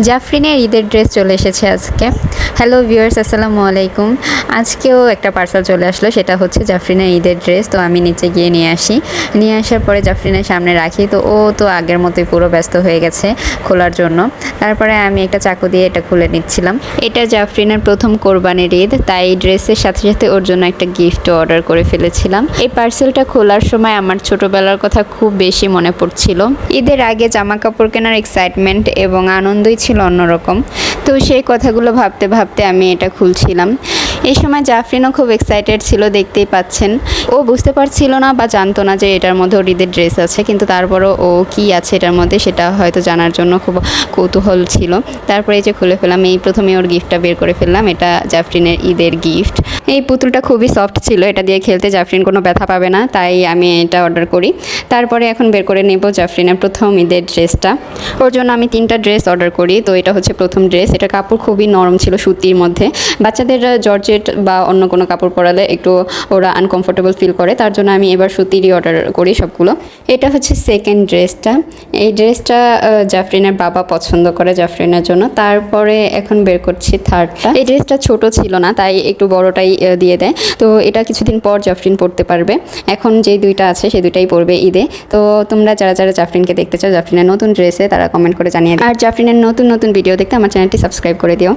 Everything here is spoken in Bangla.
জাফরিনের ঈদের ড্রেস চলে এসেছে আজকে। হ্যালো ভিউয়ার্স আসসালামু আলাইকুম। আজকেও একটা পার্সেল চলে আসলো, সেটা হচ্ছে জাফরিনের ঈদের ড্রেস। তো আমি নিচে গিয়ে নিয়ে আসি। নিয়ে আসার পরে জাফরিনের সামনে রাখি। তো ও তো আগের মতোই পুরো ব্যস্ত হয়ে গেছে খোলার জন্য। তারপরে আমি একটা চাকু দিয়ে এটা খুলে নিচ্ছিলাম। এটা জাফরিনের প্রথম কোরবানির ঈদ, তাই এই ড্রেসের সাথে সাথে ওর জন্য একটা গিফট অর্ডার করে ফেলেছিলাম। এই পার্সেলটা খোলার সময় আমার ছোটবেলার কথা খুব বেশি মনে পড়ছিল। ঈদের আগে জামা কাপড় কেনার এক্সাইটমেন্ট এবং আনন্দই ছিল অন্যরকম। তো সেই কথাগুলো ভাবতে ভাবতে আমি এটা খুলছিলাম। এই সময় জাফরিনও খুব এক্সাইটেড ছিল, দেখতেই পাচ্ছেন। ও বুঝতে পারছিল না বা জানতো না যে এটার মধ্যে ওর ঈদের ড্রেস আছে, কিন্তু তারপরও ও কি আছে এটার মধ্যে সেটা হয়তো জানার জন্য খুব কৌতূহল ছিল। তারপরে এই যে খুলে ফেলাম এই প্রথমে ওর গিফটটা বের করে ফেললাম, এটা জাফরিনের ঈদের গিফট এই পুতুলটা খুবই সফট ছিল, এটা দিয়ে খেলতে জাফরিন কোনো ব্যথা পাবে না, তাই আমি এটা অর্ডার করি। তারপরে এখন বের করে নেব জাফরিনের প্রথম ঈদের ড্রেসটা ওর জন্য আমি তিনটা ড্রেস অর্ডার করি, তো এটা হচ্ছে প্রথম ড্রেস এটা কাপড় খুবই নরম ছিল সুতির মধ্যে। বাচ্চাদের জর্জেট বা অন্য কোনো কাপড় পরালে একটু ওরা আনকমফোর্টেবল ফিল করে, তার জন্য আমি এবার সুতিরই অর্ডার করি সবগুলো। এটা হচ্ছে সেকেন্ড ড্রেসটা এই ড্রেসটা জাফরিনের বাবা পছন্দ করে জাফরিনের জন্য। তারপরে এখন বের করছি থার্ডটা এই ড্রেসটা ছোট ছিল না, তাই একটু বড়টাই দিয়ে দেয়। তো এটা কিছুদিন পর জাফরিন পরতে পারবে। এখন যেই দুইটা আছে সেই দুইটাই পরবে ঈদে। তো তোমরা যারা যারা জাফরিনকে দেখতে চাও, জাফরিনের নতুন ড্রেসে তারা কমেন্ট করে জানিয়ে। আর জাফরিনের নতুন নতুন ভিডিও দেখতে আমার চ্যানেলটি সাবস্ক্রাইব করে দিও।